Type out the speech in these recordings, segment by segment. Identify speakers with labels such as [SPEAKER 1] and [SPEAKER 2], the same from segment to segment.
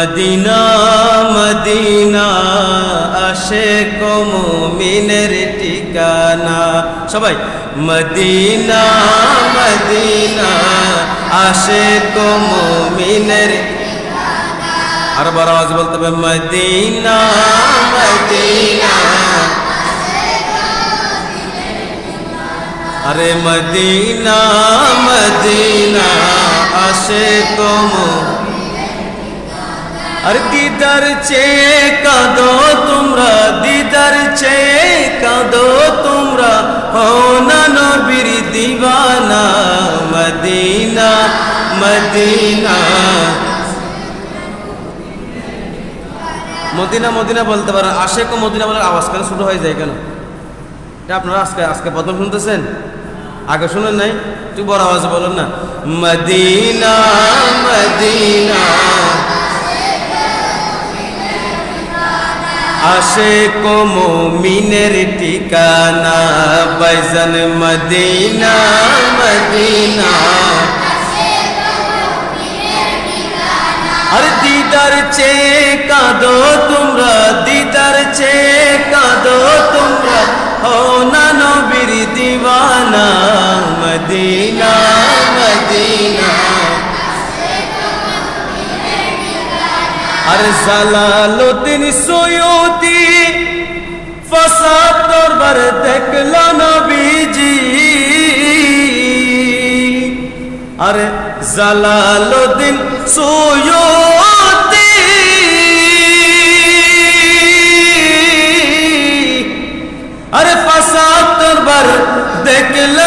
[SPEAKER 1] Medina Medina আসে কমিনের ঠিকানা। সবাই, মদিনা মদিনা আসে কমিনের আর বড় আওয়াজ বলতে হবে, মদিনা মদিনা, আরে মদিনা মদিনা আসে কম আর দিদার চেয়ে কাঁদো তোমরা, দিদার চেয়ে কাঁদো তোমরা। হও না নবীর দিবানা মদিনা মদিনা। মদিনা মদিনা বলতে পারেন, আশেক ও মদিনা বলার আওয়াজ কেন শুরু হয়ে যায় কেন? এটা আপনারা আজকে আজকে প্রথম শুনতেছেন? আগে শুনেন নাই, একটু বড় আওয়াজ বলেন না। Medina Medina. আসে কোমো মিনের ঠিকানা, বাইজান মদিনা মদিনা। আর দিদার চেয়ে কাঁদো তোমরা, দিদার চেয়ে কাঁদো তোমরা। ও না নবীর দিওয়ানা, মদিনা মদিনা। আর জালালুদ্দিন সৈয়দি ফসাদ দরবার দেখল নবীজি। আরে জালালুদ্দিন সৈয়দি আরে ফসাদ দরবার দেখল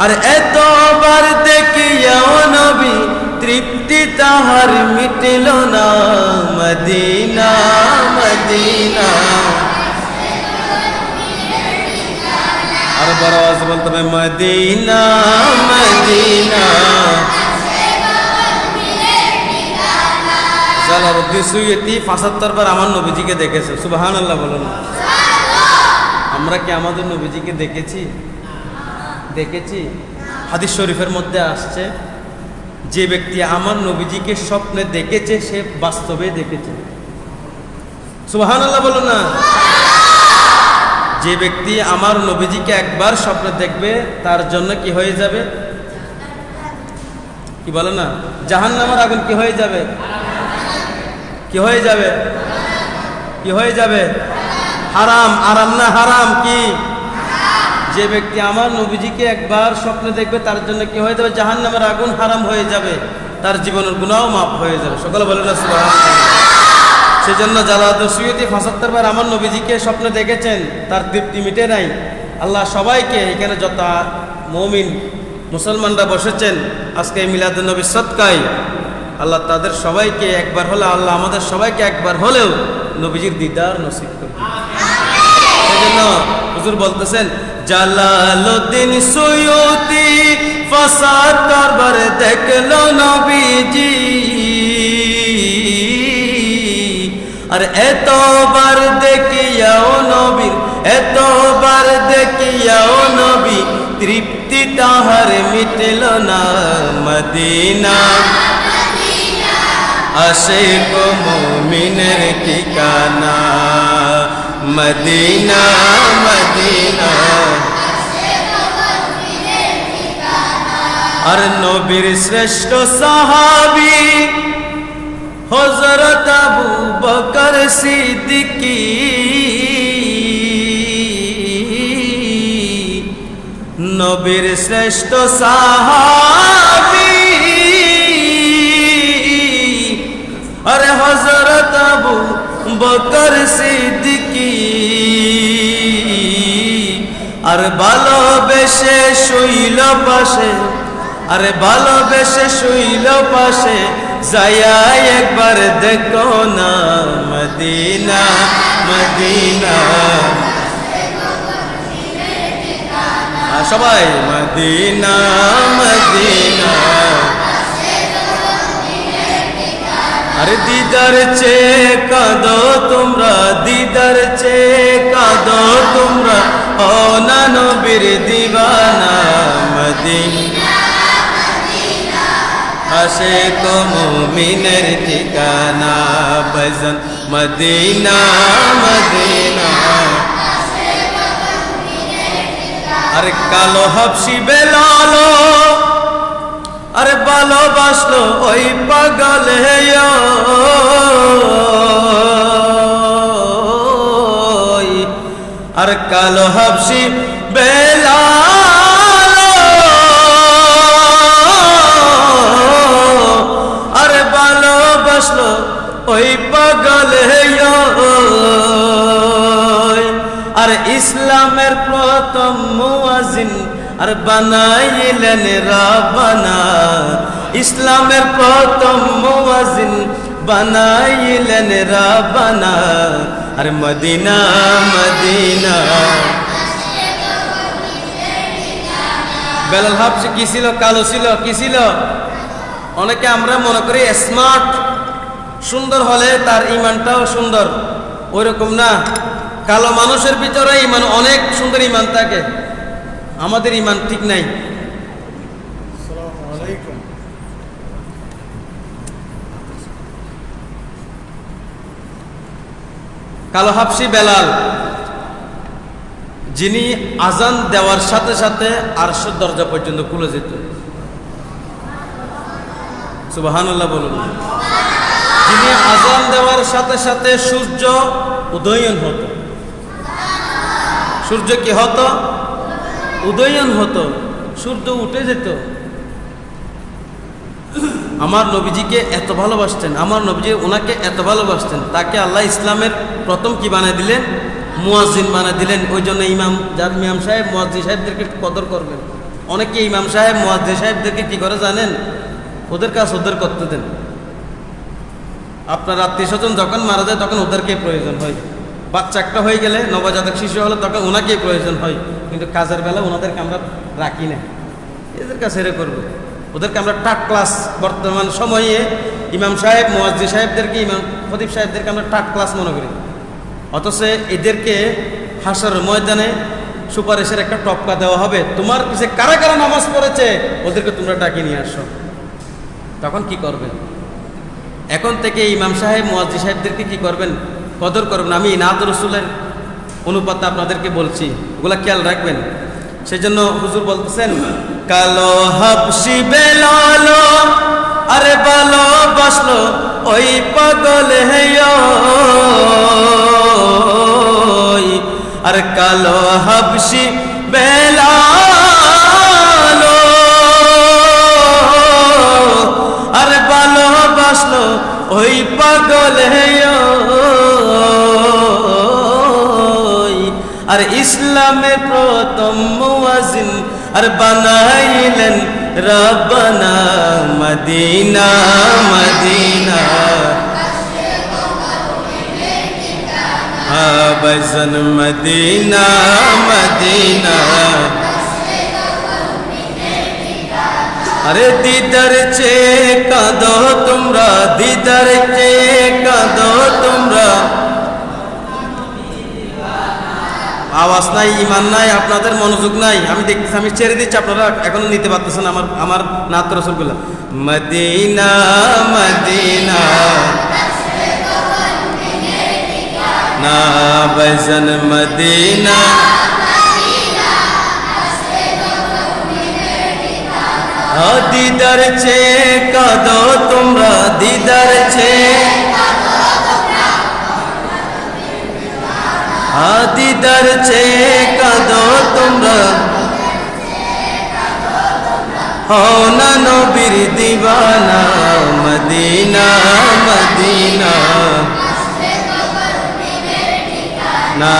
[SPEAKER 1] আর এতবার দেখিয়াও নবী, তৃপ্তি তাহার মিটিল না। Medina Medina. আর বড় আওয়াজ বলতে হবে, মদিনা মদিনা। জালালউদ্দিন সুইয়তি পাঁচাত্তর বার আমার নবীজিকে দেখেছে। সুবাহান আল্লাহ বলুন। আমরা কি আমাদের নবীজিকে দেখেছি? দেখেছি, হাদিস শরীফের মধ্যে আসছে, যে ব্যক্তি আমার নবীজিকে স্বপ্নে দেখেছে, সে বাস্তবে দেখেছে। সুবাহান আল্লাহ বলুন না। যে ব্যক্তি আমার নবীজিকে একবার স্বপ্নে দেখবে, তার জন্য কি হয়ে যাবে? কি বলে না? জাহান নামার আগুন কি হয়ে যাবে? কি হয়ে যাবে? কি হয়ে যাবে? হারাম, আরাম না হারাম কি? যে ব্যক্তি আমার নবীজিকে একবার স্বপ্নে দেখবে, তার জন্য কি হয়ে যাবে? জাহান নামের আগুন হারাম হয়ে যাবে। তার জীবনের গুণাও মাপ হয়ে যাবে। সকলে বলে না সেই জন্য জালাদুল সুয়তি, ফাঁসাত্তর বার আমার নবীজিকে স্বপ্নে দেখেছেন, তার তৃপ্তি মিটে নাই। আল্লাহ সবাইকে এখানে যত মমিন, মুসলমানরা বসেছেন, আজকে এই মিলাদুল নবী সৎকাই আল্লাহ তাদের সবাইকে একবার হলে, আল্লাহ আমাদের সবাইকে একবার হলেও নবীজির দিদার নসিব করবে সেই জন্য হুজুর বলতেছেন জালালুদ্দিন সৈয়দি ফাসাদ দরবার দেখল নবীজি। আর এতবার দেখিয়াও নবীর, এতবার দেখিয়াও নবী, তৃপ্তি তাহার মিটল না মদিনা। আসে গো মুমিনের ঠিকানা। Medina Medina. আর নবীর শ্রেষ্ঠ সাহাবি হজরত আবু বকর সিদ্দিকি। নবীর শ্রেষ্ঠ সাহাবি ভালোবেসে শুইল পাশে, আরে ভালোবেসে শুইল পাশে যায়া একবার দেখো না মদিনা মদিনা। সবাই, মদিনা মদিনা। আরে দিদার চে কাঁদো তোমরা, দিদার তোমরা ও নবীর দিবানা মদিনা। আসে কো মুমিনের ঠিকানা বজন। মদিনা মদিনা। আরে কালো হাবসি বেলালো আরে ভালোবাসলো ওই পাগল হেয় আর কালো হাবসি বেলালো। আরে ভালোবাসলো ওই পাগল আর ইসলামের প্রথম মুয়াজিন আর বানাইলেন রাবানা। ইসলামের প্রথম মুয়াজিন বানাইলেন রাবানা। আর মদিনা মদিনা। বেলাল হাফসি কি ছিল? কালো ছিল, কি ছিল? অনেকে আমরা মনে করি স্মার্ট সুন্দর হলে তার ইমানটাও সুন্দর। ওই রকম না। কালো মানুষের ভিতরে ইমান, অনেক সুন্দর ইমান থাকে। আমাদের ইমান ঠিক নাই। কালো হাফসি বেলাল, যিনি আজান দেওয়ার সাথে সাথে আরশের দরজা পর্যন্ত খুলে যেত। সুবাহান্লাহ বলুন। যিনি আজান দেওয়ার সাথে সাথে সূর্য উদয়ন হতো। সূর্য কি হতো? উদয়ন হতো। সূর্য উঠে যেত। আমার নবীজিকে এত ভালোবাসতেন, আমার নবীজি ওনাকে এত ভালোবাসতেন, তাকে আল্লাহ ইসলামের প্রথম কি বানিয়ে দিলেন? মুয়াজ্জিন বানিয়ে দিলেন। ওই জন্য ইমাম, যার ইমাম সাহেব, মুয়াজ্জিন সাহেবদেরকে কদর করবেন। অনেকে ইমাম সাহেব, মুয়াজ্জিন সাহেবদেরকে কি করে জানেন? ওদের কাজ ওদের করতে দেন। আপনার আত্মীয় স্বজন যখন মারা যায়, তখন ওদেরকে প্রয়োজন হয়। বাচ্চা একটা হয়ে গেলে, নবজাতক শিশু হলে তখন ওনাকেই প্রয়োজন হয়। কিন্তু কাজের বেলা ওনাদেরকে আমরা রাখি না। এদের কাছে এরে করব। ওদেরকে আমরা টাক ক্লাস বর্তমান সময়ে ইমাম সাহেব মোয়াজ্জি সাহেবদেরকে, ইমাম ফতিব সাহেবদেরকে আমরা টাক ক্লাস মনে করি। অথচ এদেরকে হাসার ময়দানে সুপারিশের একটা টপকা দেওয়া হবে। তোমার পিছে কারা কারা নামাজ পড়েছে, ওদেরকে তোমরা ডাকি নিয়ে আসো। তখন কি করবেন? এখন থেকে ইমাম সাহেব মোয়াজ্জি সাহেবদেরকে কি করবেন? কদর করবেন। আমি নাদ রসুলের অনুপাতে আপনাদেরকে বলছি। ওগুলা খেয়াল রাখবেন। সেই জন্য হুজুর বলতেছেন, কালো হাবসি বেলালো, আরে ভালো বাসলো ওই পাগল হেয়। আর কালো হাবসি বেলালো, আর ভালোবাসলো ওই পাগল হেয়। আর ইসলামের প্রথম আর বানাইলেন রব্বানা মদিনা মদিনা। আবজন মদিনা মদিনা। আরে দিদার চে কাঁদো তোমরা, দিদার চে কাঁদো তোমরা। আওয়াজ নাই, ইমান নাই, আপনাদের মনোযোগ নাই। আমি দেখতেছি, আমি ছেড়ে দিচ্ছি, আপনারা এখনও নিতে পারতেছেন আমার আমার নাত রসুলগুলো। Medina Medina. না বজন মদিনা। দিদার চে কাঁদো তোমরা, দিদার চে দিদার চে কাঁদো তোমরা। হও না নবীর দিবানা, মদিনা মদিনা। না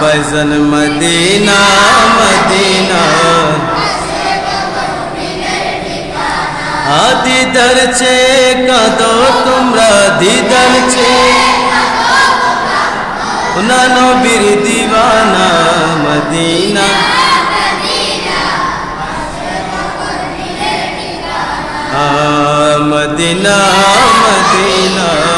[SPEAKER 1] বজন মদিনা মদিনা। দিদার চে কাঁদো তোমরা, দিদার চে না নবীর দিবানা মদিনা। Medina Medina.